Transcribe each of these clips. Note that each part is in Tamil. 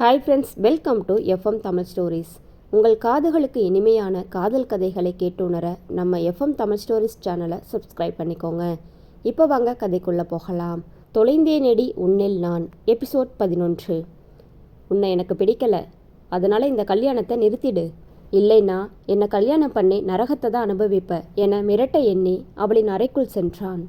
Hi friends welcome to FM Tamil stories உங்கள் காதுகளுக்கு இனிமையான காதல் கதைகளை கேட்டுணர நம்ம எஃப்எம் தமிழ் ஸ்டோரிஸ் சேனலை சப்ஸ்கிரைப் பண்ணிக்கோங்க. இப்போ வாங்க கதைக்குள்ளே போகலாம். தொலைந்தே நெடி உன்னில் நான் எபிசோட் பதினொன்று. உன்னை எனக்கு பிடிக்கலை. அதனால் இந்த கல்யாணத்தை நிறுத்திடு. இல்லைன்னா என்னை கல்யாணம் பண்ணி நரகத்தை தான் அனுபவிப்ப என மிரட்ட எண்ணி அவளின் அறைக்குள் சென்றான்.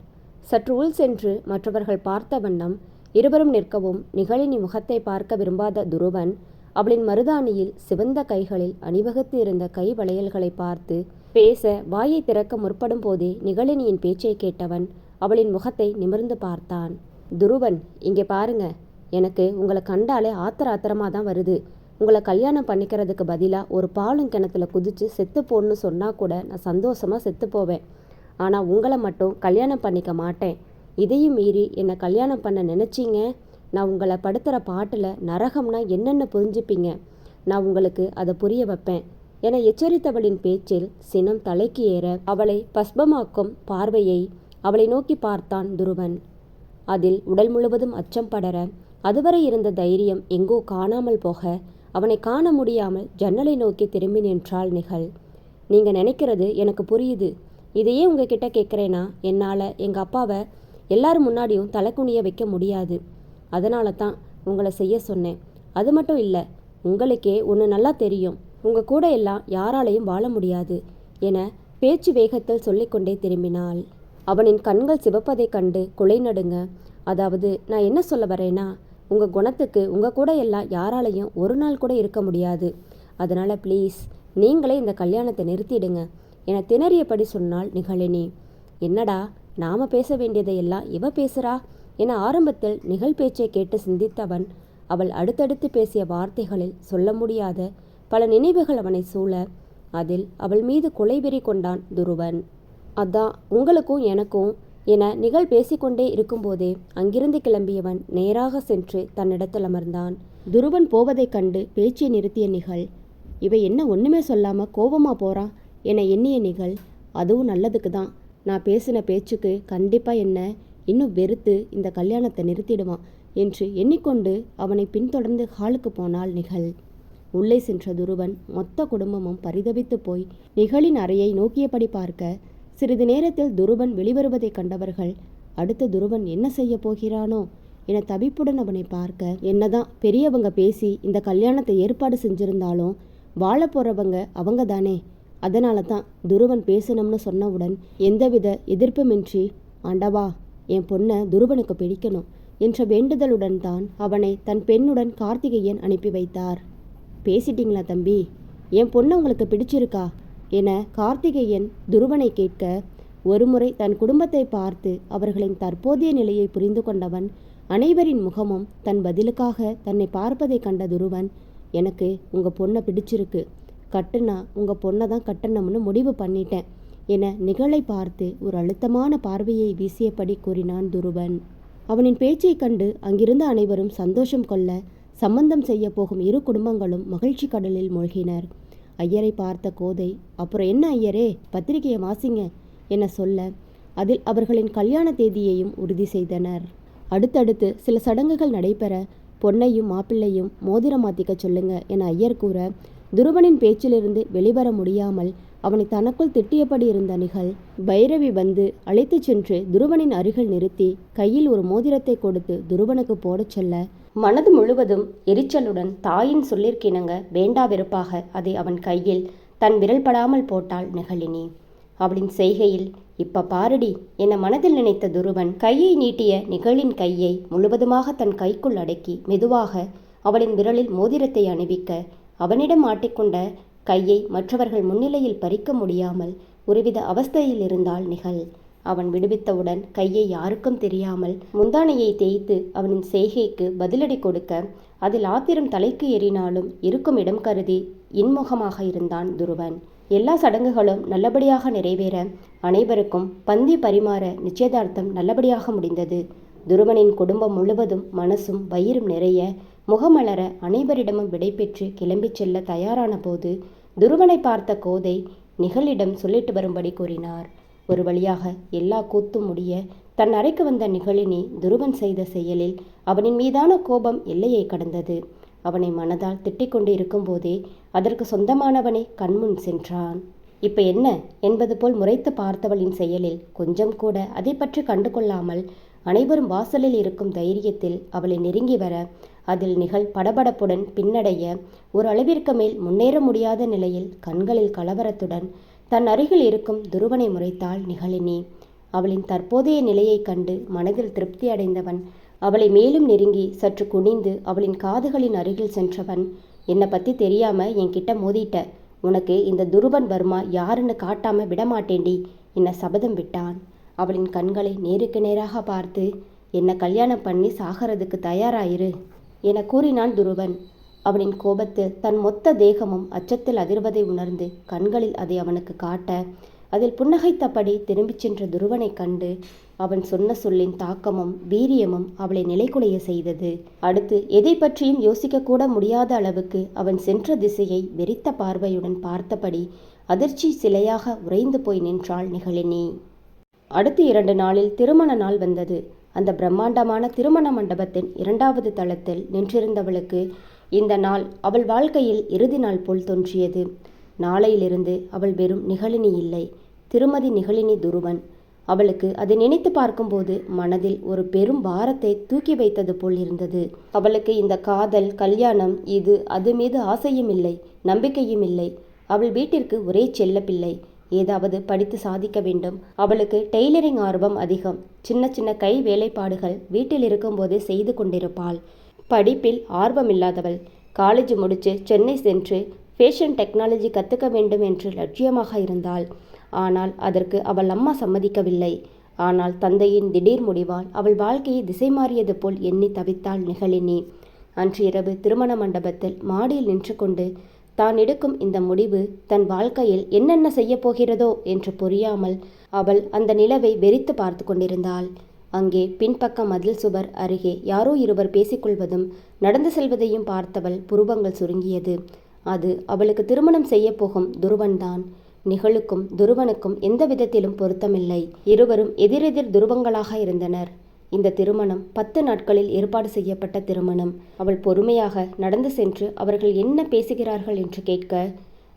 சற்று உள் சென்று மற்றவர்கள் பார்த்த வண்ணம் இருவரும் நிற்கவும் நிகழினி முகத்தை பார்க்க விரும்பாத துருவன் அவளின் மருதாணியில் சிவந்த கைகளில் அணிவகுத்து இருந்த கை வளையல்களை பார்த்து பேச வாயை திறக்க முற்படும் போதே நிகழினியின் பேச்சை கேட்டவன் அவளின் முகத்தை நிமிர்ந்து பார்த்தான். துருவன் இங்கே பாருங்க. எனக்கு உங்களை கண்டாலே ஆத்திர ஆத்திரமாக தான் வருது. உங்களை கல்யாணம் பண்ணிக்கிறதுக்கு பதிலாக ஒரு பாலும் கிணத்துல குதிச்சு செத்து போன்னு சொன்னால் கூட நான் சந்தோஷமாக செத்து போவேன். ஆனால் உங்களை மட்டும் கல்யாணம் பண்ணிக்க மாட்டேன். இதையும் மீறி என்னை கல்யாணம் பண்ண நினச்சிங்க? நான் உங்களை படுத்துகிற பாட்டில் நரகம்னா என்னென்ன புரிஞ்சுப்பீங்க. நான் உங்களுக்கு அதை புரிய வைப்பேன். என எச்சரித்தவளின் பேச்சில் சினம் தலைக்கு ஏற அவளை பஸ்பமாக்கும் பார்வையை அவளை நோக்கி பார்த்தான் துருவன். அதில் உடல் முழுவதும் அச்சம் படர அதுவரை இருந்த தைரியம் எங்கோ காணாமல் போக அவனை காண முடியாமல் ஜன்னலை நோக்கி திரும்பி நின்றாள் நிகழ். நீங்கள் நினைக்கிறது எனக்கு புரியுது. இதையே உங்ககிட்ட கேட்குறேன்னா என்னால் எங்கள் அப்பாவை எல்லாரும் முன்னாடியும் தலைக்குனிய வைக்க முடியாது. அதனால தான் உங்களை செய்ய சொன்னேன். அது மட்டும் இல்லை உங்களுக்கே ஒன்று நல்லா தெரியும். உங்கள் கூட எல்லாம் யாராலையும் வாழ முடியாது என பேச்சு வேகத்தில் சொல்லிக்கொண்டே திரும்பினாள். அவனின் கண்கள் சிவப்பதைக் கண்டு குலை நடுங்க அதாவது நான் என்ன சொல்ல வரேன்னா உங்கள் குணத்துக்கு உங்கள் கூட எல்லாம் யாராலையும் ஒரு நாள் கூட இருக்க முடியாது. அதனால் ப்ளீஸ் நீங்களே இந்த கல்யாணத்தை நிறுத்திடுங்க என திணறியபடி சொன்னால் நிகழினி. என்னடா நாம பேச வேண்டியதையெல்லாம் இவ பேசுறா என ஆரம்பத்தில் நிகழ் பேச்சை கேட்டு சிந்தித்தவன் அவள் அடுத்தடுத்து பேசிய வார்த்தைகளில் சொல்ல முடியாத பல நினைவுகள் அவனை சூழ அதில் அவள் மீது கொலைவெறி கொண்டான் துருவன். அதான் உங்களுக்கும் எனக்கும் என நிகழ் பேசிக்கொண்டே இருக்கும்போதே அங்கிருந்து கிளம்பியவன் நேராக சென்று தன்னிடத்தில் அமர்ந்தான். துருவன் போவதைக் கண்டு பேச்சை நிறுத்திய நிகழ் இவ என்ன ஒண்ணுமே சொல்லாம கோபமா போறான் என எண்ணிய நிகழ் அதுவும் நல்லதுக்கு தான் நான் பேசின பேச்சுக்கு கண்டிப்பாக என்ன இன்னும் வெறுத்து இந்த கல்யாணத்தை நிறுத்திடுவான் என்று எண்ணிக்கொண்டு அவனை பின்தொடர்ந்து ஹாலுக்கு போனாள் நிகழ். உள்ளே சென்ற துருவன் மொத்த குடும்பமும் பரிதவித்து போய் நிகழின் அறையை நோக்கியபடி பார்க்க சிறிது நேரத்தில் துருவன் வெளிவருவதைக் கண்டவர்கள் அடுத்த துருவன் என்ன செய்ய போகிறானோ என தவிப்புடன் அவனை பார்க்க என்னதான் பெரியவங்க பேசி இந்த கல்யாணத்தை ஏற்பாடு செஞ்சிருந்தாலும் வாழ போகிறவங்க அவங்க தானே அதனால தான் துருவன் பேசணும்னு சொன்னவுடன் எந்தவித எதிர்ப்புமின்றி ஆண்டவா என் பொண்ணை துருவனுக்கு பிடிக்கணும் என்ற வேண்டுதலுடன் தான் அவனை தன் பெண்ணுடன் கார்த்திகேயன் அனுப்பி வைத்தார். பேசிட்டீங்களா தம்பி? என் பொண்ணு உங்களுக்கு பிடிச்சிருக்கா? என கார்த்திகேயன் துருவனை கேட்க ஒருமுறை தன் குடும்பத்தை பார்த்து அவர்களின் தற்போதைய நிலையை புரிந்து கொண்டவன் அனைவரின் முகமும் தன் பதிலுக்காக தன்னை பார்ப்பதை கண்ட துருவன் எனக்கு உங்கள் பொண்ணை பிடிச்சிருக்கு. கட்டுனா உங்கள் பொண்ணை தான் கட்டணும்னு முடிவு பண்ணிட்டேன் என நிகழை பார்த்து ஒரு அழுத்தமான பார்வையை வீசியபடி கூறினான் துருவன். அவனின் பேச்சைக் கண்டு அங்கிருந்த அனைவரும் சந்தோஷம் கொள்ள சம்பந்தம் செய்ய போகும் இரு குடும்பங்களும் மகிழ்ச்சி கடலில் மூழ்கினர். ஐயரை பார்த்த கோதை அப்புறம் என்ன ஐயரே பத்திரிகையை வாசிங்க என சொல்ல அதில் அவர்களின் கல்யாண தேதியையும் உறுதி செய்தனர். அடுத்தடுத்து சில சடங்குகள் நடைபெற பொன்னையும் மாப்பிள்ளையும் மோதிரம் மாத்திக்க சொல்லுங்க என ஐயர் கூற துருவனின் பேச்சிலிருந்து வெளிவர முடியாமல் அவனை தனக்குள் திட்டியபடி இருந்த நிகழ் பைரவி வந்து அழைத்துச் சென்று துருவனின் அருகில் நிறுத்தி கையில் ஒரு மோதிரத்தை கொடுத்து துருவனுக்கு போடச் சொல்ல மனது முழுவதும் எரிச்சலுடன் தாயின் சொல்லிற்கிணங்க வேண்டா வெறுப்பாக அதை அவன் கையில் தன் விரல் படாமல் போட்டாள் நிகழினி. அவளின் செய்கையில் இப்ப பாருடி என மனதில் நினைத்த துருவன் கையை நீட்டிய நிகழின் கையை முழுவதுமாக தன் கைக்குள் அடக்கி மெதுவாக அவளின் விரலில் மோதிரத்தை அணிவிக்க அவனிடம் மாட்டிக்கொண்ட கையை மற்றவர்கள் முன்னிலையில் பறிக்க முடியாமல் ஒருவித அவஸ்தையில் இருந்தாள் நிகழ் அவன் விடுவித்தவுடன் கையை யாருக்கும் தெரியாமல் முந்தானையை தேய்த்து அவனின் செய்கைக்கு பதிலடி கொடுக்க அதில் ஆத்திரம் தலைக்கு ஏறினாலும் இருக்கும் இடம் கருதி இன்முகமாக இருந்தான் துருவன். எல்லா சடங்குகளும் நல்லபடியாக நிறைவேற அனைவருக்கும் பந்தி பரிமாற நிச்சயதார்த்தம் நல்லபடியாக முடிந்தது. துருவனின் குடும்பம் முழுவதும் மனசும் வயிறும் நிறைய முகமலர அனைவரிடமும் விடைபெற்று கிளம்பிச் செல்ல தயாரான போது துருவனை பார்த்த கோதை நிகழிடம் சொல்லிட்டு வரும்படி கூறினார். ஒரு வழியாக எல்லா கூத்தும் முடிய தன் அறைக்கு வந்த நிகழினி துருவன் செய்த செயலில் அவனின் மீதான கோபம் எல்லையை கடந்தது. அவனை மனதால் திட்டிக் கொண்டு இருக்கும்போதே அதற்கு சொந்தமானவனே கண்முன் சென்றான். இப்ப என்ன? என்பது போல் முறைத்து பார்த்தவளின் செயலில் கொஞ்சம் கூட அதை பற்றி கண்டு கொள்ளாமல் அனைவரும் வாசலில் இருக்கும் தைரியத்தில் அவளை நெருங்கி வர அதில் நிகழ் படபடப்புடன் பின்னடைய ஓரளவிற்கு மேல் முன்னேற முடியாத நிலையில் கண்களில் கலவரத்துடன் தன் அருகில் இருக்கும் துருவனை முறைத்தாள் நிகழினி. அவளின் தற்போதைய நிலையைக் கண்டு மனதில் திருப்தி அடைந்தவன் அவளை மேலும் நெருங்கி சற்று குனிந்து அவளின் காதுகளின் அருகில் சென்றவன் என்னை பத்தி தெரியாம என்கிட்ட மோதிட்ட. உனக்கு இந்த துருவன் வர்மா யாருன்னு காட்டாம விடமாட்டேண்டி என்ன சபதம் விட்டான். அவளின் கண்களை நேருக்கு நேராக பார்த்து என்னை கல்யாணம் பண்ணி சாகிறதுக்கு தயாராயிரு. என கூறினான் துருவன். அவனின் கோபத்தில் தன் மொத்த தேகமும் அச்சத்தில் அதிர்வதை உணர்ந்து கண்களில் அதை அவனுக்கு காட்ட அதில் புன்னகைத்தபடி திரும்பிச் சென்ற துருவனைக் கண்டு அவன் சொன்ன சொல்லின் தாக்கமும் வீரியமும் அவளை நிலைகுலைய செய்தது. அடுத்து எதை பற்றியும் யோசிக்கக்கூட முடியாத அளவுக்கு அவன் சென்ற திசையை வெறித்த பார்வையுடன் பார்த்தபடி அதிர்ச்சி சிலையாக உறைந்து போய் நின்றாள் நிகழினி. அடுத்து இரண்டு நாளில் திருமண நாள் வந்தது. அந்த பிரம்மாண்டமான திருமண மண்டபத்தின் இரண்டாவது தளத்தில் நின்றிருந்தவளுக்கு இந்த நாள் அவள் வாழ்க்கையில் இறுதி நாள் போல் தோன்றியது. நாளையிலிருந்து அவள் வெறும் நிகழினி இல்லை திருமதி நிகழினி துருவன். அவளுக்கு அதை நினைத்து பார்க்கும்போது மனதில் ஒரு பெரும் பாரத்தை தூக்கி வைத்தது போல் இருந்தது. அவளுக்கு இந்த காதல் கல்யாணம் இது அது மீது ஆசையும் இல்லை நம்பிக்கையும் இல்லை. அவள் வீட்டிற்கு ஒரே செல்ல பிள்ளை ஏதாவது படித்து சாதிக்க வேண்டும். அவளுக்கு டெய்லரிங் ஆர்வம் அதிகம். சின்ன சின்ன கை வேலைப்பாடுகள் வீட்டில் இருக்கும்போதே செய்து கொண்டிருப்பாள். படிப்பில் ஆர்வமில்லாதவள் காலேஜ் முடித்து சென்னை சென்று ஃபேஷன் டெக்னாலஜி கற்றுக்க வேண்டும் என்று லட்சியமாக இருந்தாள். ஆனால் அதற்கு அவள் அம்மா சம்மதிக்கவில்லை. ஆனால் தந்தையின் திடீர் முடிவால் அவள் வாழ்க்கையை திசை மாறியது போல் எண்ணி தவித்தாள் நிகழினி. அன்று இரவு திருமண மண்டபத்தில் மாடியில் நின்று கொண்டு தான் எடுக்கும் இந்த முடிவு தன் வாழ்க்கையில் என்னென்ன செய்யப் போகிறதோ என்று புரியாமல் அவள் அந்த நிலவை வெறித்து பார்த்து கொண்டிருந்தாள். அங்கே பின்பக்க மதில் சுவர் அருகே யாரோ இருவர் பேசிக்கொள்வதும் நடந்து செல்வதையும் பார்த்தவள் புருவங்கள் சுருங்கியது. அது அவளுக்கு திருமணம் செய்யப் போகும் துருவன்தான். நிகழுக்கும் துருவனுக்கும் எந்த விதத்திலும் பொருத்தமில்லை. இருவரும் எதிரெதிர் துருவங்களாக இருந்தனர். இந்த திருமணம் பத்து நாட்களில் ஏற்பாடு செய்யப்பட்ட திருமணம். அவள் பொறுமையாக நடந்து சென்று அவர்கள் என்ன பேசுகிறார்கள் என்று கேட்க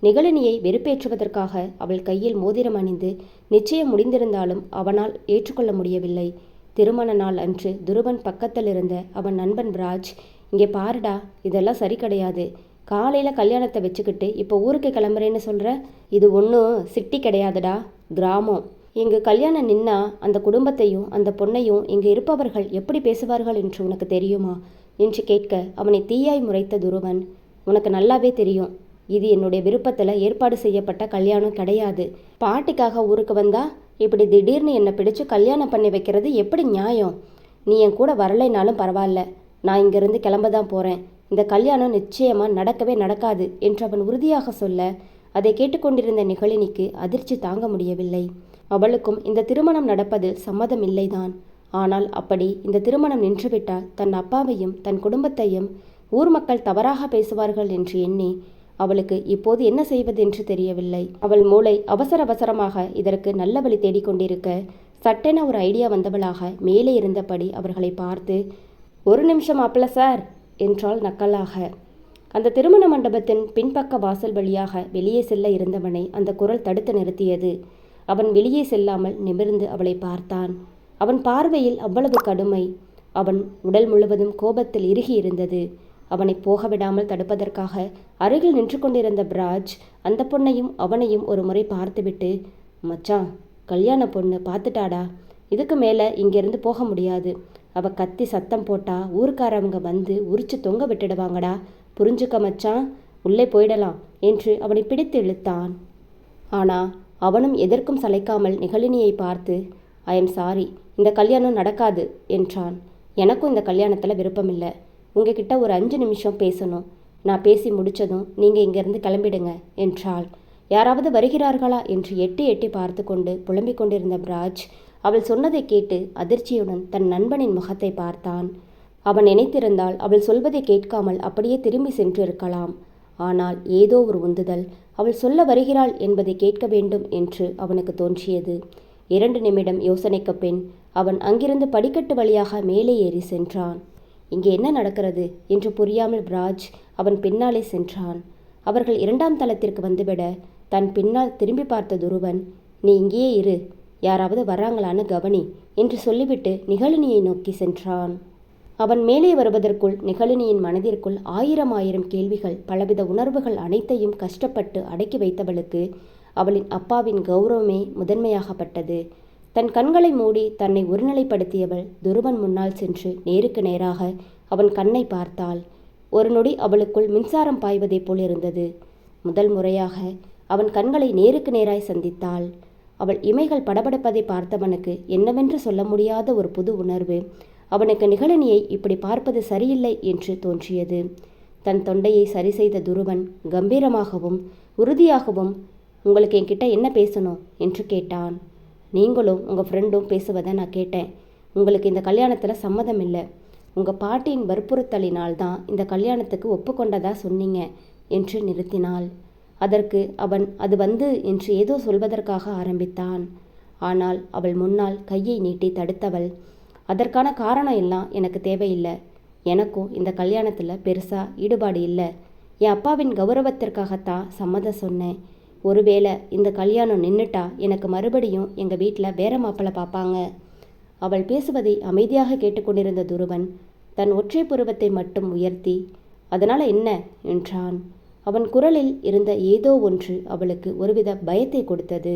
நிகழனியை வெறுப்பேற்றுவதற்காக அவள் கையில் மோதிரம் அணிந்து நிச்சயம் முடிந்திருந்தாலும் அவனால் ஏற்றுக்கொள்ள முடியவில்லை. திருமண நாள் அன்று துருவன் பக்கத்தில் இருந்த அவன் நண்பன் ராஜ் இங்கே பாருடா இதெல்லாம் சரி கிடையாது. காலையில் கல்யாணத்தை வச்சுக்கிட்டு இப்போ ஊருக்கு கிளம்புறேன்னு சொல்கிற இது ஒன்றும் சிட்டி கிடையாதுடா கிராமம். இங்கு கல்யாணம் நின்னா அந்த குடும்பத்தையும் அந்த பொண்ணையும் இங்கு இருப்பவர்கள் எப்படி பேசுவார்கள் என்று உனக்கு தெரியுமா? என்று கேட்க அவனை தீயாய் முறைத்த துருவன் உனக்கு நல்லாவே தெரியும். இது என்னுடைய விருப்பத்தில் ஏற்பாடு செய்யப்பட்ட கல்யாணம் கிடையாது. பாட்டிக்காக ஊருக்கு வந்தா இப்படி திடீர்னு என்னை பிடிச்சு கல்யாணம் பண்ணி வைக்கிறது எப்படி நியாயம்? நீ என் கூட வரலைனாலும் பரவாயில்ல. நான் இங்கிருந்து கிளம்ப தான் போகிறேன் இந்த கல்யாணம் நிச்சயமாக நடக்கவே நடக்காது என்று அவன் உறுதியாக சொல்ல அதை கேட்டுக்கொண்டிருந்த நிகழினிக்கு அதிர்ச்சி தாங்க முடியவில்லை. அவளுக்கும் இந்த திருமணம் நடப்பதில் சம்மதம் இல்லைதான். ஆனால் அப்படி இந்த திருமணம் நின்றுவிட்டால் தன் அப்பாவையும் தன் குடும்பத்தையும் ஊர் மக்கள் தவறாக பேசுவார்கள் என்று எண்ணி அவளுக்கு இப்போது என்ன செய்வதென்று தெரியவில்லை. அவள் மூளை அவசர அவசரமாக இதற்கு நல்ல வழி தேடிக்கொண்டிருக்க சட்டென ஒரு ஐடியா வந்தவளாக மேலே இருந்தபடி அவர்களை பார்த்து ஒரு நிமிஷம் அப்பல சார் என்றாள் நக்கலாக. அந்த திருமண மண்டபத்தின் பின்பக்க வாசல் வழியாக வெளியே செல்ல இருந்தவனை அந்த குரல் தடுத்து நிறுத்தியது. அவன் வெளியே செல்லாமல் நிமிர்ந்து அவளை பார்த்தான். அவன் பார்வையில் அவ்வளவு கடுமை. அவன் உடல் முழுவதும் கோபத்தில் இறுகி இருந்தது அவனை போக விடாமல் தடுப்பதற்காக அருகில் நின்று கொண்டிருந்த பிராஜ் அந்த பொண்ணையும் அவனையும் ஒரு முறை பார்த்துவிட்டு மச்சான் கல்யாண பொண்ணு பார்த்துட்டாடா. இதுக்கு மேலே இங்கேருந்து போக முடியாது. அவ கத்தி சத்தம் போட்டா ஊருக்காரவங்க வந்து உரிச்சு தொங்க விட்டுடுவாங்கடா. புரிஞ்சுக்க மச்சான். உள்ளே போயிடலாம் என்று அவனை பிடித்து இழுத்தான். ஆனா அவனும் எதற்கும் சளைக்காமல் நிகழினியை பார்த்து ஐ எம் சாரி இந்த கல்யாணம் நடக்காது என்றான். எனக்கும் இந்த கல்யாணத்தில் விருப்பமில்லை. உங்ககிட்ட ஒரு அஞ்சு நிமிஷம் பேசணும். நான் பேசி முடிச்சதும் நீங்கள் இங்கேருந்து கிளம்பிடுங்க என்றாள். யாராவது வருகிறார்களா? என்று எட்டி எட்டி பார்த்து கொண்டு புலம்பிக் கொண்டிருந்த பிராஜ் அவள் சொன்னதை கேட்டு அதிர்ச்சியுடன் தன் நண்பனின் முகத்தை பார்த்தான். அவன் நினைத்திருந்தால் அவள் சொல்வதை கேட்காமல் அப்படியே திரும்பி சென்று இருக்கலாம் ஆனால் ஏதோ ஒரு உந்துதல் அவள் சொல்ல வருகிறாள் என்பதை கேட்க வேண்டும் என்று அவனுக்கு தோன்றியது. இரண்டு நிமிடம் யோசனைக்கு பின் அவன் அங்கிருந்து படிக்கட்டு வழியாக மேலே ஏறி சென்றான். இங்கே என்ன நடக்கிறது என்று புரியாமல் ராஜ் அவன் பின்னாலே சென்றான். அவர்கள் இரண்டாம் தளத்திற்கு வந்துவிட தன் பின்னால் திரும்பி பார்த்த துருவன் நீ இங்கேயே இரு யாராவது வர்றாங்களான்னு கவனி என்று சொல்லிவிட்டு நிகழினியை நோக்கி சென்றான். அவன் மேலே வருவதற்குள் நிகழினியின் மனதிற்குள் ஆயிரம் ஆயிரம் கேள்விகள் பலவித உணர்வுகள் அனைத்தையும் கஷ்டப்பட்டு அடக்கி வைத்தவளுக்கு அவளின் அப்பாவின் கௌரவமே முதன்மையாகப்பட்டது. தன் கண்களை மூடி தன்னை ஒருநிலைப்படுத்தியவள் துருவன் முன்னால் சென்று நேருக்கு நேராக அவன் கண்ணை பார்த்தாள். ஒரு நொடி அவளுக்குள் மின்சாரம் பாய்வதைப் போல் இருந்தது. முதல் முறையாக அவன் கண்களை நேருக்கு நேராய் சந்தித்தாள். அவள் இமைகள் படபடப்பதை பார்த்தவனுக்கு என்னவென்று சொல்ல முடியாத ஒரு புது உணர்வு அவனுக்கு நிகழனியை இப்படி பார்ப்பது சரியில்லை என்று தோன்றியது. தன் தொண்டையை சரி செய்த துருவன் கம்பீரமாகவும் உறுதியாகவும் உங்களுக்கு என்கிட்ட என்ன பேசணும்? என்று கேட்டான். நீங்களும் உங்கள் ஃப்ரெண்டும் பேசுவதை நான் கேட்டேன். உங்களுக்கு இந்த கல்யாணத்தில் சம்மதம் இல்லை. உங்கள் பாட்டியின் வற்புறுத்தலினால் தான் இந்த கல்யாணத்துக்கு ஒப்புக்கொண்டதா சொன்னீங்க என்று நிறுத்தினாள். அதற்கு அவன் அது வந்து என்று ஏதோ சொல்வதற்காக ஆரம்பித்தான். ஆனால் அவள் முன்னால் கையை நீட்டி தடுத்தவள் அதற்கான காரணம் எல்லாம் எனக்கு தேவையில்லை. எனக்கும் இந்த கல்யாணத்தில் பெருசாக ஈடுபாடு இல்லை. என் அப்பாவின் கௌரவத்திற்காகத்தான் சம்மதம் சொன்னேன். ஒருவேளை இந்த கல்யாணம் நின்றுட்டா எனக்கு மறுபடியும் எங்கள் வீட்டில் வேற மாப்பிள்ளை பார்ப்பாங்க அவள் பேசுவதை அமைதியாக கேட்டுக்கொண்டிருந்த துருவன் தன் ஒற்றை புருவத்தை மட்டும் உயர்த்தி அதனால் என்ன? என்றான். அவன் குரலில் இருந்த ஏதோ ஒன்று அவளுக்கு ஒருவித பயத்தை கொடுத்தது.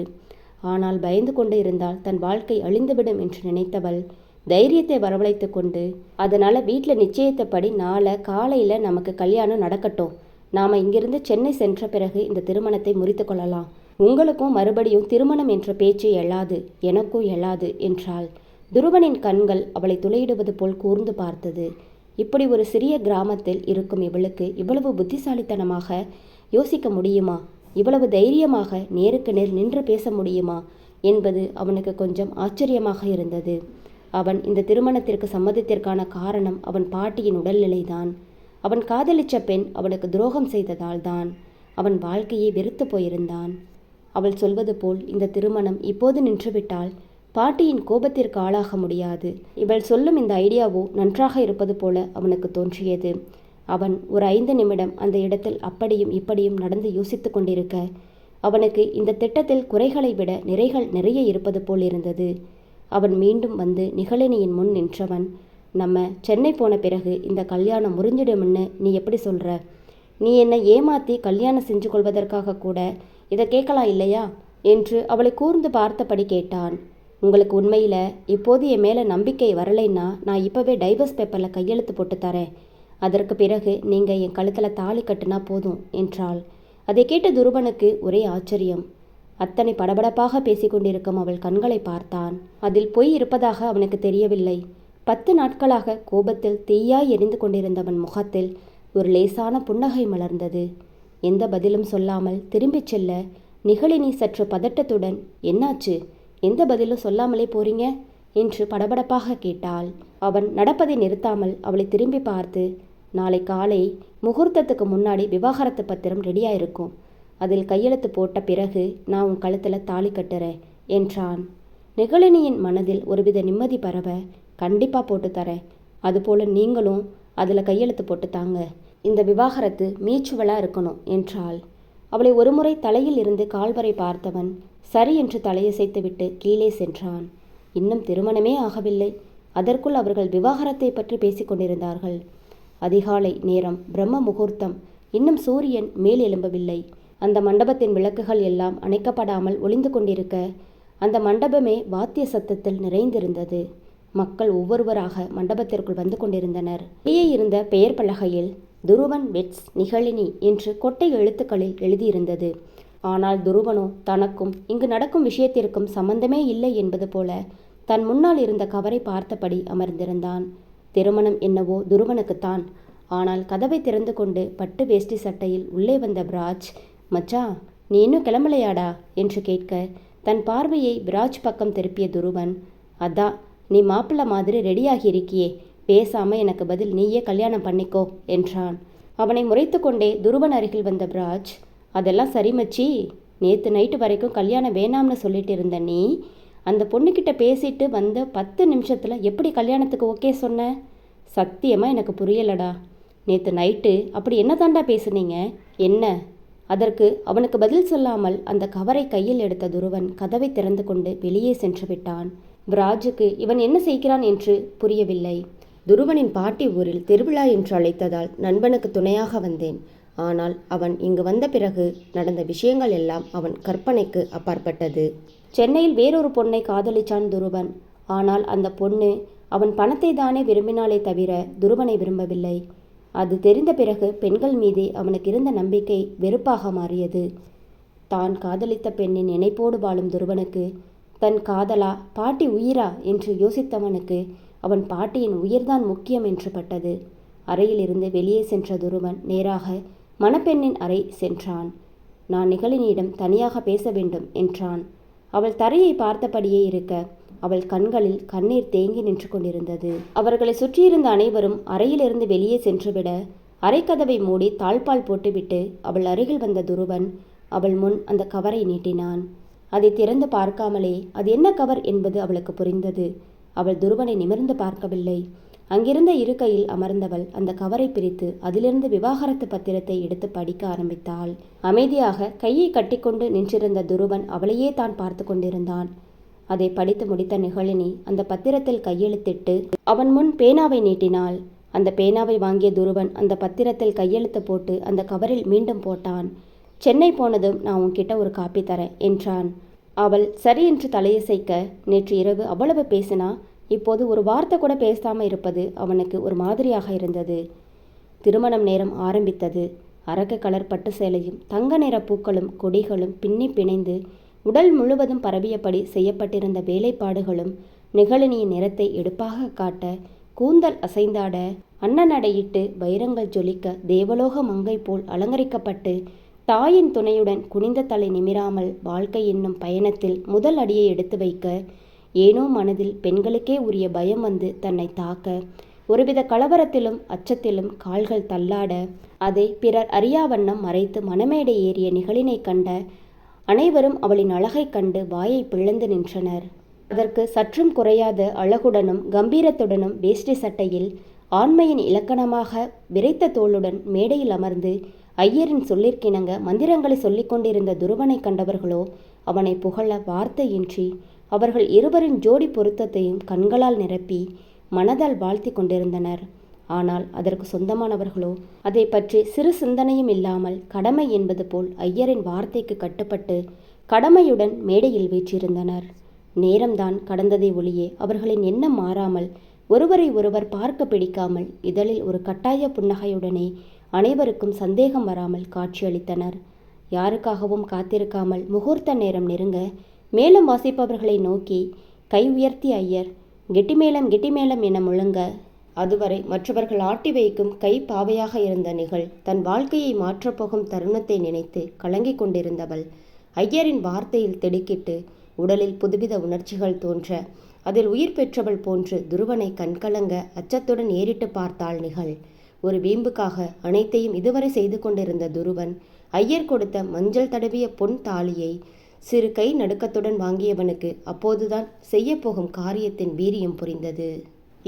ஆனால் பயந்து கொண்டு இருந்தால் தன் வாழ்க்கை அழிந்துவிடும் என்று நினைத்தவள் தைரியத்தை வரவழைத்து கொண்டு அதனால் வீட்டில் நிச்சயத்தப்படி நாளை காலையில் நமக்கு கல்யாணம் நடக்கட்டும். நாம் இங்கிருந்து சென்னை சென்ற பிறகு இந்த திருமணத்தை முறித்து கொள்ளலாம். உங்களுக்கும் மறுபடியும் திருமணம் என்ற பேச்சு எழாது எனக்கும் எழாது என்றாள். துருவனின் கண்கள் அவளை துளையிடுவது போல் கூர்ந்து பார்த்தது. இப்படி ஒரு சிறிய கிராமத்தில் இருக்கும் இவளுக்கு இவ்வளவு புத்திசாலித்தனமாக யோசிக்க முடியுமா? இவ்வளவு தைரியமாக நேருக்கு நேர் நின்று பேச முடியுமா? என்பது அவனுக்கு கொஞ்சம் ஆச்சரியமாக இருந்தது. அவன் இந்த திருமணத்திற்கு சம்மதத்திற்கான காரணம் அவன் பாட்டியின் உடல்நிலைதான். அவன் காதலிச்ச பெண் அவனுக்கு துரோகம் செய்ததால் தான் அவன் வாழ்க்கையை வெறுத்து போயிருந்தான். அவள் சொல்வது போல் இந்த திருமணம் இப்போது நின்றுவிட்டால் பாட்டியின் கோபத்திற்கு ஆளாக முடியாது. இவள் சொல்லும் இந்த ஐடியாவோ நன்றாக இருப்பது போல அவனுக்கு தோன்றியது. அவன் ஒரு ஐந்து நிமிடம் அந்த இடத்தில் அப்படியும் இப்படியும் நடந்து யோசித்து கொண்டிருக்க அவனுக்கு இந்த திட்டத்தில் குறைகளை விட நிறைகள் நிறைய இருப்பது போல் இருந்தது. அவன் மீண்டும் வந்து நிகழினியின் முன் நின்றவன். நம்ம சென்னை போன பிறகு இந்த கல்யாணம் முறிஞ்சிடும்னு நீ எப்படி சொல்கிற நீ என்னை ஏமாத்தி கல்யாணம் செஞ்சு கொள்வதற்காக கூட இதை கேட்கலாம் இல்லையா? என்று அவளை கூர்ந்து பார்த்தபடி கேட்டான். உங்களுக்கு உண்மையில் இப்போது என் மேலே நம்பிக்கை வரலைன்னா நான் இப்போவே டைவர்ஸ் பேப்பரில் கையெழுத்து போட்டு தரேன். அதற்கு பிறகு நீங்கள் என் கழுத்தில் தாலி கட்டுனா போதும் என்றாள். அதை கேட்ட துருவனுக்கு ஒரே ஆச்சரியம். அத்தனை படபடப்பாக பேசிக்கொண்டிருக்கும் அவள் கண்களை பார்த்தான். அதில் பொய் இருப்பதாக அவனுக்கு தெரியவில்லை. பத்து நாட்களாக கோபத்தில் தீயாய் எரிந்து கொண்டிருந்தவன் முகத்தில் ஒரு லேசான புன்னகை மலர்ந்தது. எந்த பதிலும் சொல்லாமல் திரும்பிச் செல்ல நிகழினி சற்று பதட்டத்துடன் என்னாச்சு? எந்த பதிலும் சொல்லாமலே போறீங்க? என்று படபடப்பாக கேட்டாள். அவன் நடப்பதை நிறுத்தாமல் அவளை திரும்பி பார்த்து நாளை காலை முகூர்த்தத்துக்கு முன்னாடி விவாகரத்து பத்திரம் ரெடியா இருக்கும் அதில் கையெழுத்து போட்ட பிறகு நான் உன் கழுத்தில் தாலி கட்டுறேன் என்றான். நிகழினியின் மனதில் ஒருவித நிம்மதி பரவ கண்டிப்பாக போட்டு தரேன். அதுபோல் நீங்களும் அதில் கையெழுத்து போட்டு தாங்க. இந்த விவாகரத்து மீச்சுவலாக இருக்கணும் என்றாள். அவளை ஒருமுறை தலையில் இருந்து கால்வரை பார்த்தவன் சரி என்று தலையசைத்துவிட்டு கீழே சென்றான். இன்னும் திருமணமே ஆகவில்லை. அதற்குள் அவர்கள் விவாகரத்தை பற்றி பேசிக்கொண்டிருந்தார்கள் அதிகாலை நேரம் பிரம்ம முகூர்த்தம். இன்னும் சூரியன் மேல் எழும்பவில்லை. அந்த மண்டபத்தின் விளக்குகள் எல்லாம் அணைக்கப்படாமல் ஒளிந்து கொண்டிருக்க அந்த மண்டபமே வாத்திய சத்தத்தில் நிறைந்திருந்தது. மக்கள் ஒவ்வொருவராக மண்டபத்திற்குள் வந்து கொண்டிருந்தனர். வெளியே இருந்த பெயர் பலகையில் துருவன் வெட்ஸ் நிகழினி என்று கொட்டை எழுத்துக்களில் எழுதியிருந்தது. ஆனால் துருவனோ தனக்கும் இங்கு நடக்கும் விஷயத்திற்கும் சம்பந்தமே இல்லை என்பது போல தன் முன்னால் இருந்த கவரை பார்த்தபடி அமர்ந்திருந்தான். திருமணம் என்னவோ துருவனுக்குத்தான். ஆனால் கதவை திறந்து கொண்டு பட்டு வேஷ்டி சட்டையில் உள்ளே வந்த பிராஜ் மச்சா நீ இன்னும் கிளம்பலையாடா? என்று கேட்க தன் பார்வையை பிராஜ் பக்கம் திருப்பிய துருவன் அதான் நீ மாப்பிள்ளை மாதிரி ரெடியாகி இருக்கியே பேசாம எனக்கு பதில் நீயே கல்யாணம் பண்ணிக்கோ என்றான். அவனை முறைத்து கொண்டே துருவன் அருகில் வந்த பிராஜ் அதெல்லாம் சரி மச்சி. நேற்று நைட்டு வரைக்கும் கல்யாணம் வேணாம்னு சொல்லிட்டு இருந்த நீ அந்த பொண்ணுக்கிட்ட பேசிட்டு வந்த பத்து நிமிஷத்தில் எப்படி கல்யாணத்துக்கு ஓகே சொன்ன? சத்தியமாக எனக்கு புரியலடா. நேற்று நைட்டு அப்படி என்ன தாண்டா பேசுனீங்க? என்ன? அதற்கு அவனுக்கு பதில் சொல்லாமல் அந்த கவரை கையில் எடுத்த துருவன் கதவை திறந்து கொண்டு வெளியே சென்று விட்டான். ராஜுக்கு இவன் என்ன செய்கிறான் என்று புரியவில்லை. துருவனின் பாட்டி ஊரில் திருவிழா என்று அழைத்ததால் நண்பனுக்கு துணையாக வந்தேன். ஆனால் அவன் இங்கு வந்த பிறகு நடந்த விஷயங்கள் எல்லாம் அவன் கற்பனைக்கு அப்பாற்பட்டது. சென்னையில் வேறொரு பொண்ணை காதலிச்சான் துருவன். ஆனால் அந்த பொண்ணு அவன் பணத்தை தானே விரும்பினாலே தவிர துருவனை விரும்பவில்லை. அது தெரிந்த பிறகு பெண்கள் மீதே அவனுக்கு இருந்த நம்பிக்கை வெறுப்பாக மாறியது. தான் காதலித்த பெண்ணின் நினைப்போடு வாழும் துருவனுக்கு தன் காதலா பாட்டி உயிரா? என்று யோசித்தவனுக்கு அவன் பாட்டியின் உயிர்தான் முக்கியம் என்று பட்டது. அறையிலிருந்து வெளியே சென்ற துருவன் நேராக மணப்பெண்ணின் அறை சென்றான். நான் நிகழினியிடம் தனியாக பேச வேண்டும் என்றான். அவள் தரையை பார்த்தபடியே இருக்க அவள் கண்களில் கண்ணீர் தேங்கி நின்று கொண்டிருந்தது. அவர்களை சுற்றியிருந்த அனைவரும் அறையிலிருந்து வெளியே சென்றுவிட அறைக்கதவை மூடி தாழ்பால் போட்டுவிட்டு அவள் அருகில் வந்த துருவன் அவள் முன் அந்த கவரை நீட்டினான். அதை திறந்து பார்க்காமலே அது என்ன கவர் என்பது அவளுக்கு புரிந்தது. அவள் துருவனை நிமிர்ந்து பார்க்கவில்லை. அங்கிருந்த இருக்கையில் அமர்ந்தவள் அந்த கவரை பிரித்து அதிலிருந்து விவாகரத்து பத்திரத்தை எடுத்து படிக்க ஆரம்பித்தாள். அமைதியாக கையை கட்டிக்கொண்டு நின்றிருந்த துருவன் அவளையே தான் பார்த்து கொண்டிருந்தான். அதை படித்து முடித்த நிகழினி அந்த பத்திரத்தில் கையெழுத்திட்டு அவன் முன் பேனாவை நீட்டினாள். அந்த பேனாவை வாங்கிய துருவன் அந்த பத்திரத்தில் கையெழுத்து போட்டு அந்த கவரில் மீண்டும் போட்டான். சென்னை போனதும் நான் உன்கிட்ட ஒரு காப்பி தரேன் என்றான். அவள் சரி என்று தலையசைக்க நேற்று இரவு அவ்வளவு பேசினா இப்போது ஒரு வார்த்தை கூட பேசாமல் இருப்பது அவனுக்கு ஒரு மாதிரியாக இருந்தது. திருமணம் நேரம் ஆரம்பித்தது. அரக்கு கலர் பட்டு சேலையும் தங்க நிற பூக்களும் கொடிகளும் பின்னி பிணைந்து உடல் முழுவதும் பரவியபடி செய்யப்பட்டிருந்த வேலைப்பாடுகளும் நிகழினியின் நிறத்தை எடுப்பாக காட்ட கூந்தல் அசைந்தாட அன்னநடையிட்டு வைரங்கள் ஜொலிக்க தேவலோக மங்கை போல் அலங்கரிக்கப்பட்டு தாயின் துணையுடன் குனிந்த தலை நிமிராமல் வாழ்க்கை என்னும் பயணத்தில் முதல் அடியை எடுத்து வைக்க ஏனோ மனதில் பெண்களுக்கே உரிய பயம் வந்து தன்னை தாக்க ஒருவித கலவரத்திலும் அச்சத்திலும் கால்கள் தள்ளாட அதை பிறர் அறியாவண்ணம் மறைத்து மனமேடை ஏறிய நிகழினை கண்ட அனைவரும் அவளின் அழகைக் கண்டு வாயை பிளந்து நின்றனர். அதற்கு சற்றும் குறையாத அழகுடனும் கம்பீரத்துடனும் வேஷ்டி சட்டையில் ஆண்மையின் இலக்கணமாக விரைத்த தோளுடன் மேடையில் அமர்ந்து ஐயரின் சொல்லிற்கிணங்க மந்திரங்களை சொல்லிக் கொண்டிருந்த துருவனை கண்டவர்களோ அவனை புகழ வார்த்தையின்றி அவர்கள் இருவரின் ஜோடி பொருத்தத்தையும் கண்களால் நிரப்பி மனதால் வாழ்த்தி கொண்டிருந்தனர். ஆனால் அதற்கு சொந்தமானவர்களோ அதை பற்றி சிறு சிந்தனையும் இல்லாமல் கடமை என்பது போல் ஐயரின் வார்த்தைக்கு கட்டுப்பட்டு கடமையுடன் மேடையில் வீற்றிருந்தனர். நேரம்தான் கடந்ததை ஒளியே அவர்களின் எண்ணம் மாறாமல் ஒருவரை ஒருவர் பார்க்க பிடிக்காமல் இதழில் ஒரு கட்டாய புன்னகையுடனே அனைவருக்கும் சந்தேகம் வராமல் காட்சியளித்தனர் யாருக்காகவும் காத்திருக்காமல் முகூர்த்த நேரம் நெருங்க மேலும் வாசிப்பவர்களை நோக்கி கை உயர்த்தி ஐயர் கெட்டிமேளம் கெட்டிமேளம் என முழங்க அதுவரை மற்றவர்கள் ஆட்டி வைக்கும் கை பாவையாக இருந்த நிகழ் தன் வாழ்க்கையை மாற்றப்போகும் தருணத்தை நினைத்து கலங்கிக் கொண்டிருந்தவள். ஐயரின் வார்த்தையில் திடுக்கிட்டு உடலில் புதுவித உணர்ச்சிகள் தோன்ற அதில் உயிர் பெற்றவள் போன்று துருவனை கண்கலங்க அச்சத்துடன் ஏறிட்டு பார்த்தாள் நிகழ். ஒரு வீம்புக்காக அனைத்தையும் இதுவரை செய்து கொண்டிருந்த துருவன் ஐயர் கொடுத்த மஞ்சள் தடவிய பொன் தாலியை சிறு கை நடுக்கத்துடன் வாங்கியவனுக்கு அப்போதுதான் செய்யப்போகும் காரியத்தின் வீரியம் புரிந்தது.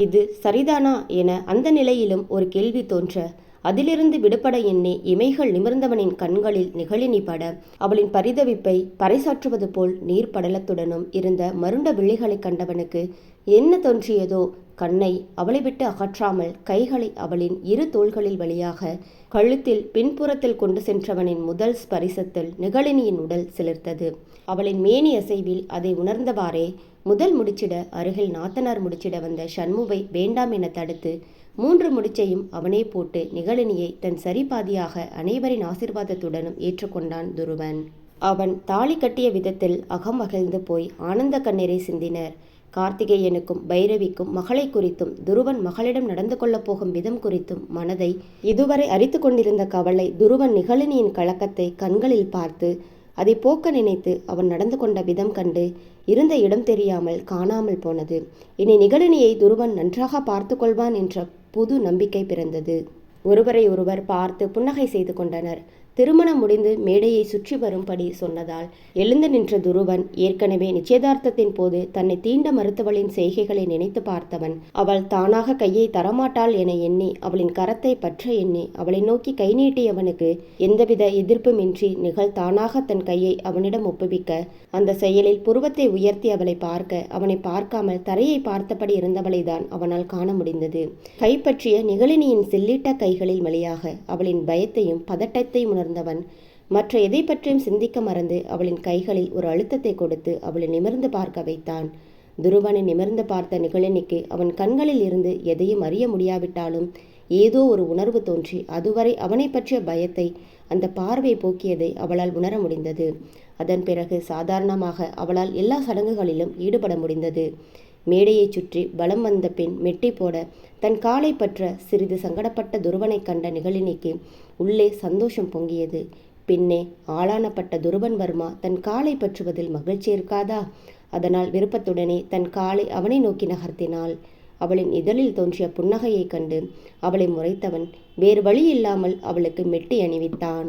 இது சரிதானா என அந்த நிலையிலும் ஒரு கேள்வி தோன்ற அதிலிருந்து விடுபட எண்ணி இமைகள் நிமிர்ந்தவனின் கண்களில் நிகழினி பட அவளின் பரிதவிப்பை பறைசாற்றுவது போல் நீர் படலத்துடனும் இருந்த மருண்ட விழிகளைக் கண்டவனுக்கு என்ன தோன்றியதோ கண்ணை அவளை விட்டு அகற்றாமல் கைகளை அவளின் இரு தோள்களில் வழியாக கழுத்தில் பின்புறத்தில் கொண்டு சென்றவனின் முதல் ஸ்பரிசத்தில் நிகழினியின் உடல் சிலிர்த்தது. அவளின் மேனி அசைவில் அதை உணர்ந்தவாறே முதல் முடிச்சிட அருகில் நாத்தனார் முடிச்சிட வந்த சண்முவை வேண்டாம் என தடுத்து மூன்று முடிச்சையும் அவனே போட்டு நிகழினியை தன் சரிபாதியாக அனைவரின் ஆசிர்வாதத்துடனும் ஏற்றுக்கொண்டான் துருவன். அவன் தாலி கட்டிய விதத்தில் அகம் மகிழ்ந்து போய் ஆனந்த கண்ணீரை சிந்தினர். கார்த்திகேயனுக்கும் பைரவிக்கும் மகளை குறித்தும் துருவன் மகளிடம் நடந்து கொள்ளப் போகும் விதம் குறித்தும் மனதை இதுவரை அரித்து கொண்டிருந்த கவலை துருவன் நிகழினியின் கலக்கத்தை கண்களில் பார்த்து அதை போக்க நினைத்து அவன் நடந்து கொண்ட விதம் கண்டு இருந்த இடம் தெரியாமல் காணாமல் போனது. இனி நிகழினியை துருவன் நன்றாக பார்த்து கொள்வான் என்ற புது நம்பிக்கை பிறந்தது. ஒருவரை ஒருவர் பார்த்து புன்னகை செய்து கொண்டனர். திருமணம் முடிந்து மேடையை சுற்றி வரும்படி சொன்னதால் எழுந்து நின்ற துருவன் ஏற்கனவே நிச்சயதார்த்தத்தின் போது தன்னை தீண்ட மறுத்தவளின் செய்கைகளை நினைத்து பார்த்தவன் அவள் தானாக கையை தரமாட்டாள் என எண்ணி அவளின் கரத்தை பற்ற எண்ணி அவளை நோக்கி கை நீட்டியவனுக்கு எந்தவித எதிர்ப்புமின்றி நிகழ் தானாக தன் கையை அவனிடம் ஒப்புவிக்க அந்த செயலில் புருவத்தை உயர்த்தி அவளை பார்க்க அவனை பார்க்காமல் தரையை பார்த்தபடி இருந்தவளை தான் அவனால் காண முடிந்தது. கைப்பற்றிய நிகழினியின் செல்லிட்ட கைகளில் வழியாக அவளின் பயத்தையும் பதட்டத்தையும் உணர்ந்தவன். மற்ற எதை பற்றியும் சிந்திக்க மறந்து அவளின் கைகளில் ஒரு அழுத்தத்தை கொடுத்து அவளை நிமிர்ந்து பார்க்க வைத்தான். துருவனை நிமிர்ந்து பார்த்த நிகழனிக்கு அவன் கண்களில் இருந்து எதையும் அறிய முடியாவிட்டாலும் ஏதோ ஒரு உணர்வு தோன்றி அதுவரை அவனை பற்றிய பயத்தை அந்த பார்வை போக்கியதை அவளால் உணர முடிந்தது. அதன் பிறகு சாதாரணமாக அவளால் எல்லா சடங்குகளிலும் ஈடுபட முடிந்தது. மேடையை சுற்றி பலம் வந்த பின் மெட்டி போட தன் காலை பற்ற சிறிது சங்கடப்பட்ட துருவனை கண்ட நிகழினிக்கு உள்ளே சந்தோஷம் பொங்கியது. பின்னே ஆளானப்பட்ட துருபன் வர்மா தன் காலை பற்றுவதில் மகிழ்ச்சி இருக்காதா? அதனால் விருப்பத்துடனே தன் காலை அவனை நோக்கி நகர்த்தினாள். அவளின் இதழில் தோன்றிய புன்னகையைக் கண்டு அவளை முறைத்தவன் வேறு வழி இல்லாமல் அவளுக்கு மெட்டி அணிவித்தான்.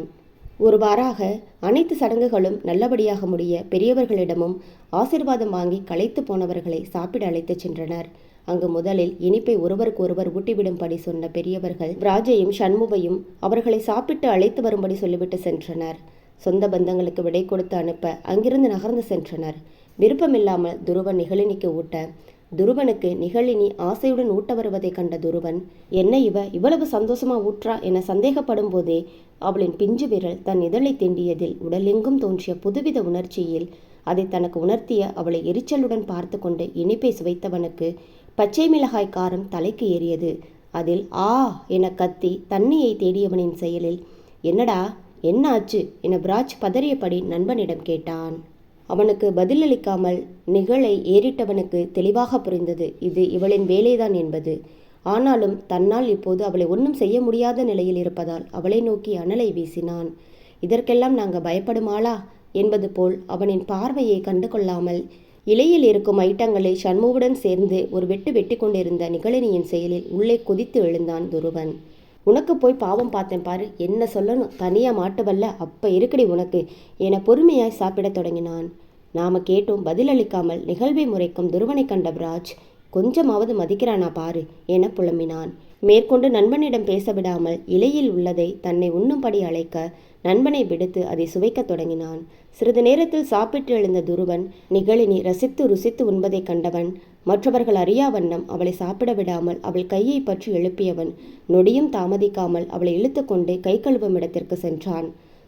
ஒருவாறாக அனைத்து சடங்குகளும் நல்லபடியாக முடிய பெரியவர்களிடமும் ஆசிர்வாதம் வாங்கி களைத்து போனவர்களை சாப்பிட அழைத்துச் சென்றனர். அங்கு முதலில் இனிப்பை ஒருவருக்கொருவர் ஊட்டிவிடும்படி சொன்ன பெரியவர்கள் ராஜையும் சண்முகையும் அவர்களை சாப்பிட்டு அழைத்து வரும்படி சொல்லிவிட்டு சென்றனர். சொந்த பந்தங்களுக்கு விடை கொடுத்து அனுப்ப அங்கிருந்து நகர்ந்து சென்றனர். விருப்பமில்லாமல் துருவன் நிகழினிக்கு ஊட்ட துருவனுக்கு நிகழினி ஆசையுடன் ஊட்ட வருவதைக் கண்ட துருவன் என்ன இவ இவ்வளவு சந்தோஷமா ஊற்றா என சந்தேகப்படும் போதே அவளின் பிஞ்சு விரல் தன் இதழை திண்டியதில் உடலெங்கும் தோன்றிய புதுவித உணர்ச்சியில் அதை தனக்கு உணர்த்திய அவளை எரிச்சலுடன் பார்த்து கொண்டு இனிப்பை சுவைத்தவனுக்கு பச்சை மிளகாய் காரம் தலைக்கு ஏறியது. அதில் ஆ என கத்தி தண்ணியை தேடியவனின் செயலில் என்னடா என்ன ஆச்சு என பிராஜ் பதறியபடி நண்பனிடம் கேட்டான். அவனுக்கு பதிலளிக்காமல் நிகழை ஏறிட்டவனுக்கு தெளிவாக புரிந்தது இது இவளின் வேலைதான் என்பது. ஆனாலும் தன்னால் இப்போது அவளை ஒன்றும் செய்ய முடியாத நிலையில் இருப்பதால் அவளை நோக்கி அனலை வீசினான். இதற்கெல்லாம் நாங்கள் பயப்படுமாளா? என்பது போல் அவனின் பார்வையை கண்டு கொள்ளாமல் இலையில் இருக்கும் ஐட்டங்களை சண்முகுடன் சேர்ந்து ஒரு வெட்டு வெட்டி கொண்டிருந்த நிகழனியின் செயலில் உள்ளே கொதித்து எழுந்தான் துருவன். உனக்கு போய் பாவம் பார்த்தேன் பாரு. என்ன சொல்லணும்? தனியாக மாட்டுவல்ல. அப்போ இருக்கடி உனக்கு என பொறுமையாய் சாப்பிடத் தொடங்கினான். நாம கேட்டும் பதிலளிக்காமல் நிகழ்வை முறைக்கும் துருவனை கண்ட பிராஜ் கொஞ்சமாவது மதிக்கிறானா பாரு என புலம்பினான். மேற்கொண்டு நண்பனிடம் பேச விடாமல் இலையில் உள்ளதை தன்னை உண்ணும்படி அழைக்க நண்பனை விடுத்து அதை சுவைக்கத் தொடங்கினான். சிறிது நேரத்தில் சாப்பிட்டு எழுந்த துருவன் நிகழினி ரசித்து ருசித்து உண்பதைக் கண்டவன். மற்றவர்கள் அறியா வண்ணம் அவளை சாப்பிட விடாமல் அவள் கையை பற்றி எழுப்பியவன் நொடியும் தாமதிக்காமல் அவளை இழுத்துக்கொண்டு கை கழுவும் இடத்திற்கு சென்றான்.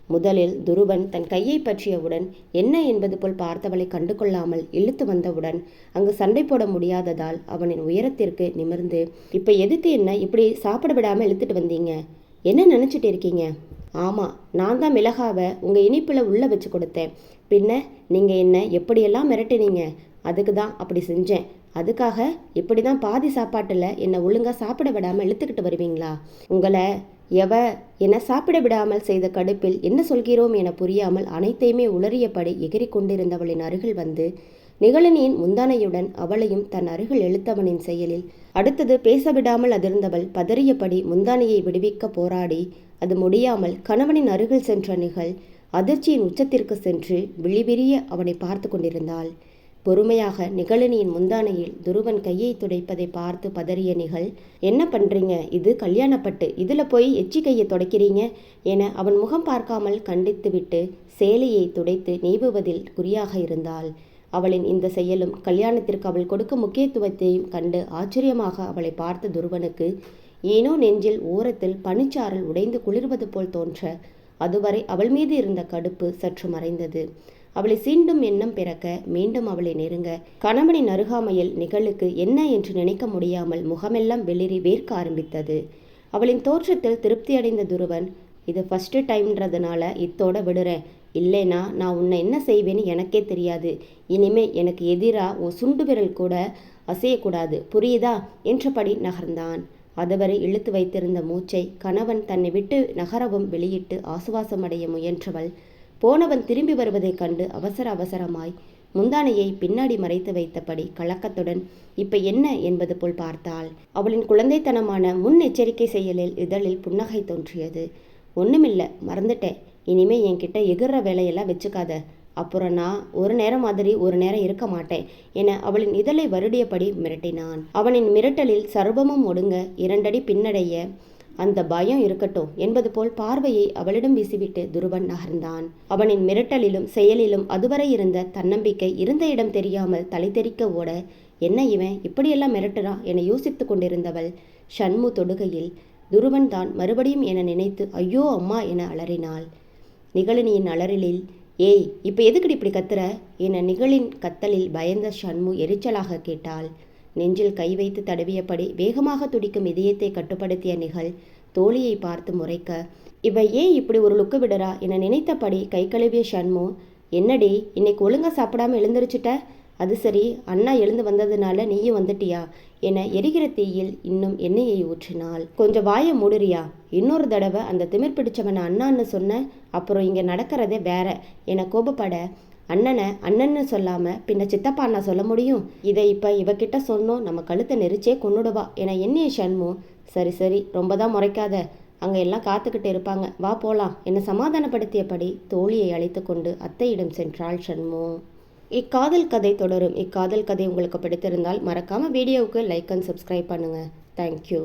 முதலில் துருவன் தன் கையை பற்றியவுடன் என்ன என்பது போல் பார்த்தவளை கண்டு கொள்ளாமல் இழுத்து வந்தவுடன் அங்கு சண்டை போட முடியாததால் அவனின் உயரத்திற்கு நிமிர்ந்து இப்போ எதுக்கு என்ன இப்படி சாப்பிட விடாமல் இழுத்துட்டு வந்தீங்க? என்ன நினச்சிட்டு இருக்கீங்க? ஆமாம் நான் தான் மிளகாவை உங்கள் இனிப்பில் உள்ளே வச்சு கொடுத்தேன். பின்ன நீங்கள் என்ன எப்படியெல்லாம் மிரட்டினீங்க? அதுக்கு தான் அப்படி செஞ்சேன். அதுக்காக இப்படி தான் பாதி சாப்பாட்டில் என்னை ஒழுங்காக சாப்பிட விடாமல் இழுத்துக்கிட்டு வருவீங்களா? உங்களை எவ என சாப்பிட விடாமல் செய்த கடுப்பில் என்ன சொல்கிறோம் என புரியாமல் அனைத்தையுமே உளறியபடி எகிரி கொண்டிருந்தவளின் அருகில் வந்து நிகழனியின் முந்தானையுடன் அவளையும் தன் அருகில் இழுத்தவனின் செயலில் அடுத்தது பேசவிடாமல் அதிர்ந்தவள் பதறியபடி முந்தானையை விடுவிக்க போராடி அது முடியாமல் கணவனின் அருகில் சென்ற நிகழ் அதிர்ச்சியின் உச்சத்திற்கு சென்று விழிவிரிய அவனை பார்த்து கொண்டிருந்தாள். பொறுமையாக நிகழனியின் முந்தானையில் துருவன் கையை துடைப்பதை பார்த்து பதறிய நிகழ் என்ன பண்றீங்க? இது கல்யாணப்பட்டு இதில் போய் எச்சி கையை துடைக்கிறீங்க? என அவன் முகம் பார்க்காமல் கண்டித்துவிட்டு சேலையை துடைத்து நீவுவதில் குறியாக இருந்தாள். அவளின் இந்த செயலும் கல்யாணத்திற்கு அவள் கொடுக்கும் முக்கியத்துவத்தையும் கண்டு ஆச்சரியமாக அவளை பார்த்த துருவனுக்கு ஏனோ நெஞ்சில் ஓரத்தில் பனிச்சாரல் உடைந்து குளிர்வது போல் தோன்ற அதுவரை அவள் மீது இருந்த கடுப்பு சற்று மறைந்தது. அவளை சீண்டும் எண்ணம் பிறக்க மீண்டும் அவளை நெருங்க கணவனின் அருகாமையில் நிகழுக்கு என்ன என்று நினைக்க முடியாமல் முகமெல்லாம் வெளிரி வேர்க்க ஆரம்பித்தது. அவளின் தோற்றத்தில் திருப்தியடைந்த துருவன் இது ஃபஸ்ட்டு டைம்ன்றதுனால இத்தோட விடுறேன். இல்லைனா நான் உன்னை என்ன செய்வேன்னு எனக்கே தெரியாது. இனிமே எனக்கு எதிராக உன் சுண்டு விரல் கூட அசையக்கூடாது. புரியுதா? என்றபடி நகர்ந்தான். அதுவரை இழுத்து வைத்திருந்த மூச்சை கணவன் தன்னை விட்டு நகரவும் வெளியிட்டு ஆசுவாசமடைய முயன்றவள். போனவன் திரும்பி வருவதைக் கண்டு அவசர அவசரமாய் முந்தானையை பின்னாடி மறைத்து வைத்தபடி கலக்கத்துடன் இப்ப என்ன? என்பது போல் பார்த்தாள். அவளின் குழந்தைத்தனமான முன் எச்சரிக்கை செயலில் இதழில் புன்னகை தோன்றியது. ஒண்ணுமில்ல மறந்துட்டேன். இனிமே என்கிட்ட எகிற வேலையெல்லாம் வச்சுக்காத. அப்புறம் நான் ஒரு நேரம் மாதிரி ஒரு நேரம் இருக்க மாட்டேன் என அவளின் இதழை வருடியபடி மிரட்டினான். அவனின் மிரட்டலில் சர்வமும் ஒடுங்க இரண்டடி பின்னடைய அந்த பயம் இருக்கட்டும் என்பது போல் பார்வையை அவளிடம் வீசிவிட்டு துருவன் நகர்ந்தான். அவனின் மிரட்டலிலும் செயலிலும் அதுவரை இருந்த தன்னம்பிக்கை இருந்த இடம் தெரியாமல் தலை தெறிக்க ஓட என்ன இவன் இப்படியெல்லாம் மிரட்டுறான் என யோசித்துக் கொண்டிருந்தவள் ஷண்மு தொடுகையில் துருவன் தான் மறுபடியும் என நினைத்து ஐயோ அம்மா என அலறினாள். நிகழினியின் அலறலில் ஏய் இப்போ எதுக்குடி இப்படி கத்துற? என நிகழின் கத்தலில் பயந்த ஷண்மு எரிச்சலாக கேட்டாள். நெஞ்சில் கை வைத்து தடவியபடி வேகமாக துடிக்கும் இதயத்தை கட்டுப்படுத்திய நிகழ் தோழியை பார்த்து முறைக்க இவ ஏன் இப்படி ஒரு லுக்கு விடுறா? என நினைத்தபடி கை கழுவிய ஷண்மு என்னடி இன்னைக்கு ஒழுங்கா சாப்பிடாம எழுந்திருச்சுட்ட? அது சரி அண்ணா எழுந்து வந்ததுனால நீயும் வந்துட்டியா? என எரிகிற தீயில் இன்னும் எண்ணெயை ஊற்றினாள். கொஞ்சம் வாயை மூடுறியா? இன்னொரு தடவை அந்த திமிர் பிடிச்சவனை அண்ணான்னு சொன்ன அப்புறம் இங்கே நடக்கிறதே வேற என கோபப்பட அண்ணனை அண்ணன்னு சொல்லாமல் பின்ன சித்தப்பா அண்ணா சொல்ல முடியும்? இதை இப்போ இவகிட்ட சொன்னோம் நம்ம கழுத்தை நெரிச்சே கொண்டுடுவா என எண்ணிய ஷண்மு சரி சரி ரொம்ப தான் முறைக்காத. அங்கே எல்லாம் காத்துக்கிட்டு இருப்பாங்க. வா போலாம். என்னை சமாதானப்படுத்தியபடி தோழியை அழைத்து கொண்டு அத்தையிடம் சென்றாள் ஷண்மு இக்காதல் கதை தொடரும். இக்காதல் கதை உங்களுக்கு பிடித்திருந்தால் மறக்காமல் வீடியோவுக்கு லைக் அண்ட் சப்ஸ்கிரைப் பண்ணுங்கள் தேங்க்யூ